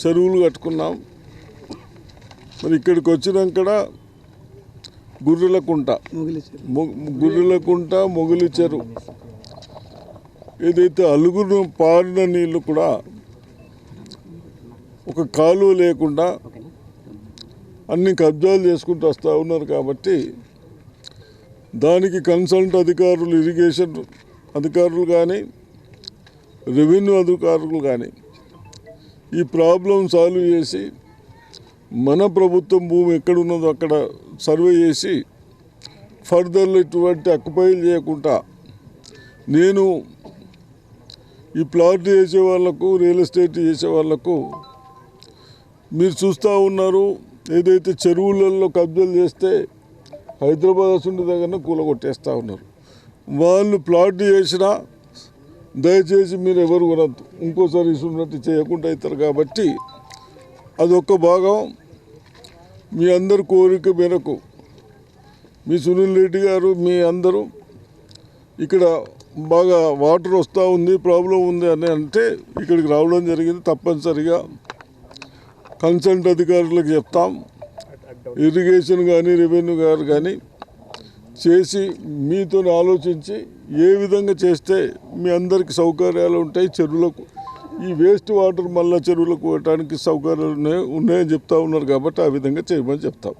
చెరువులు కట్టుకున్నాం. మరి ఇక్కడికి వచ్చినాక గుర్రెల కుంట. మొగిలి చెరువు. ఏదైతే అలుగును పారిన నీళ్ళు కూడా ఒక కాలువ లేకుండా అన్ని కబ్జాలు చేసుకుంటూ వస్తూ ఉన్నారు కాబట్టి దానికి కన్సల్ట్ అధికారులు ఇరిగేషన్ అధికారులు కానీ రెవెన్యూ అధికారులు కానీ ఈ ప్రాబ్లం సాల్వ్ చేసి మన ప్రభుత్వం భూమి ఎక్కడున్నదో అక్కడ సర్వే చేసి ఫర్దర్లో ఇటువంటి అక్కుపైలు చేయకుండా నేను ఈ ప్లాట్ చేసే వాళ్ళకు రియల్ ఎస్టేట్ చేసే వాళ్ళకు మీరు చూస్తూ ఉన్నారు ఏదైతే చెరువులలో కబ్జాలు చేస్తే హైదరాబాద్ అసలు దగ్గర కూలగొట్టేస్తూ ఉన్నారు. వాళ్ళు ప్లాట్ చేసినా దయచేసి మీరు ఎవరు కూడా ఇంకోసారి ఇస్తున్నట్టు చేయకుండా అవుతారు కాబట్టి అదొక భాగం. మీ అందరి కోరిక మేరకు మీ సునీల్ రెడ్డి గారు మీ అందరూ ఇక్కడ బాగా వాటర్ వస్తూ ఉంది ప్రాబ్లం ఉంది అని అంటే ఇక్కడికి రావడం జరిగింది. తప్పనిసరిగా కన్సల్ట్ అధికారులకు చెప్తాం. ఇరిగేషన్ కానీ రెవెన్యూ గారు కానీ చేసి మీతో ఆలోచించి ఏ విధంగా చేస్తే మీ అందరికి సౌకర్యాలు ఉంటాయి చెరువులకు ఈ వేస్ట్ వాటర్ మళ్ళీ చెరువులకు పోయటానికి సౌకర్యాలు ఉన్నాయి ఉన్నాయని చెప్తా ఉన్నారు కాబట్టి ఆ విధంగా చేయమని చెప్తాం.